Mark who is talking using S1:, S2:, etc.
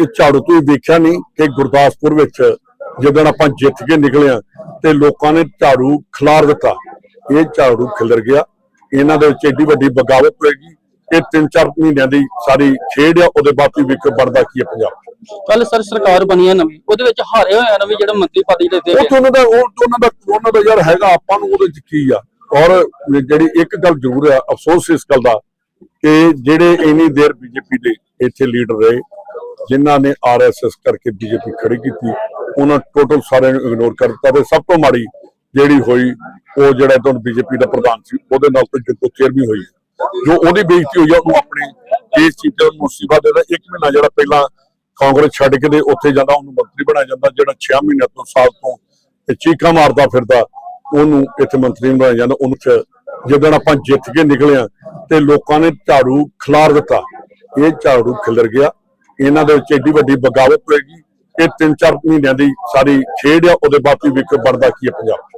S1: ਇਹ ਝਾੜੂ ਤੁਸੀਂ ਵੇਖਿਆ ਨਹੀਂ ਕਿ ਗੁਰਦਾਸਪੁਰ ਵਿੱਚ ਜਦੋਂ ਆਪਾਂ ਜਿੱਤ ਕੇ ਨਿਕਲੇ ਆ ਤੇ ਲੋਕਾਂ ਨੇ ਝਾੜੂ ਖਿਲਾਰ ਦਿੱਤਾ। ਇਹ ਝਾੜੂ ਖਿਲਰ ਗਿਆ। ਇਹਨਾਂ ਦੇ ਵਿੱਚ ਏਡੀ ਵੱਡੀ ਬਗਾਵਤ ਹੋਏਗੀ। ਇਹ ਤਿੰਨ ਚਾਰ ਮਹੀਨਿਆਂ ਦੀ ਸਾਰੀ ਖੇਡ ਆ ਉਹਦੇ ਬਾਅਦ ਵੀ ਵੇਖ ਬਣਦਾ ਕੀ ਹੈ ਪੰਜਾਬ।
S2: ਕੱਲ ਸਰ ਸਰਕਾਰ ਬਣੀ ਹੈ ਨਵੀਂ ਉਹਦੇ ਵਿੱਚ ਹਾਰੇ ਹੋਏ ਆ ਨਵੀਂ ਜਿਹੜਾ ਮੰਤਰੀ ਪਦ ਜਿਹੜੇ ਦੇ
S1: ਉਹ ਤੋਂ ਉਹਨਾਂ ਦਾ ਉਹ ਤੋਂ ਉਹਨਾਂ ਦਾ ਉਹਨਾਂ ਦਾ ਯਾਰ ਹੈਗਾ ਆਪਾਂ ਨੂੰ ਉਹਦੇ ਚ ਕੀ ਆ। ਔਰ ਜਿਹੜੀ ਇੱਕ ਗੱਲ ਜ਼ਰੂਰ ਆ ਅਫਸੋਸ ਇਸ ਗੱਲ ਦਾ ਕਿ ਜਿਹੜੇ ਇੰਨੀ ਦੇਰ ਬੀਜੇਪੀ ਦੇ ਇੱਥੇ ਲੀਡਰ ਰਹੇ ਜਿਨ੍ਹਾਂ ਨੇ ਆਰਐਸਐਸ ਕਰਕੇ ਬੀਜੇਪੀ ਖੜੀ ਕੀਤੀ, ਉਹਨਾਂ ਟੋਟਲ ਸਾਰਿਆਂ ਨੂੰ ਇਗਨੋਰ ਕਰ ਦਿੱਤਾ। ਤੇ ਸਭ ਤੋਂ ਮਾੜੀ ਜਿਹੜੀ ਹੋਈ, ਉਹ ਜਿਹੜਾ ਤੋਂ ਬੀਜੇਪੀ ਦਾ ਪ੍ਰਧਾਨ ਸੀ, ਉਹਦੇ ਨਾਲ ਤੋਂ ਜਿੱਤੋ ਚੇਅਰ ਵੀ ਹੋਈ। ਜੋ ਉਹਦੀ ਬੇਇੱਜ਼ਤੀ ਹੋਈ ਆ ਉਹਨੂੰ ਆਪਣੀ ਇਸ ਚੀਜ਼ਾਂ ਨੂੰ ਮੁਸੀਬਤ ਦੇ ਇੱਕ ਮਹੀਨਾ ਜਿਹੜਾ ਪਹਿਲਾਂ ਕਾਂਗਰਸ ਛੱਡ ਕੇ ਤੇ ਉੱਥੇ ਜਾਂਦਾ, ਉਹਨੂੰ ਮੰਤਰੀ ਬਣਾਇਆ ਜਾਂਦਾ, ਜਿਹੜਾ 6 ਮਹੀਨਿਆਂ ਤੋਂ, ਸਾਲ ਤੋਂ ਤੇ ਚੀਕਾਂ ਮਾਰਦਾ ਫਿਰਦਾ, ਉਹਨੂੰ ਇੱਥੇ ਮੰਤਰੀ ਬਣਾਇਆ ਜਾਂਦਾ, ਉਹਨੂੰ ਚ ਜਦੋਂ ਆਪਾਂ ਜਿੱਤ ਕੇ ਨਿਕਲਿਆ ਤੇ ਲੋਕਾਂ ਨੇ ਝਾੜੂ ਖਿਲਾਰ ਦਿੱਤਾ। ਇਹ ਝਾੜੂ ਖਿਲਰ ਗਿਆ। ਇਹਨਾਂ ਦੇ ਵਿੱਚ ਏਡੀ ਵੱਡੀ ਬਗਾਵਤ ਹੋਏਗੀ ਇਹ ਤਿੰਨ ਚਾਰ ਮਹੀਨਿਆਂ ਦੀ ਸਾਰੀ ਖੇਡ ਆ, ਉਹਦੇ ਬਾਅਦ ਵੀ ਵੇਖ ਬਣਦਾ ਕੀ ਹੈ ਪੰਜਾਬ।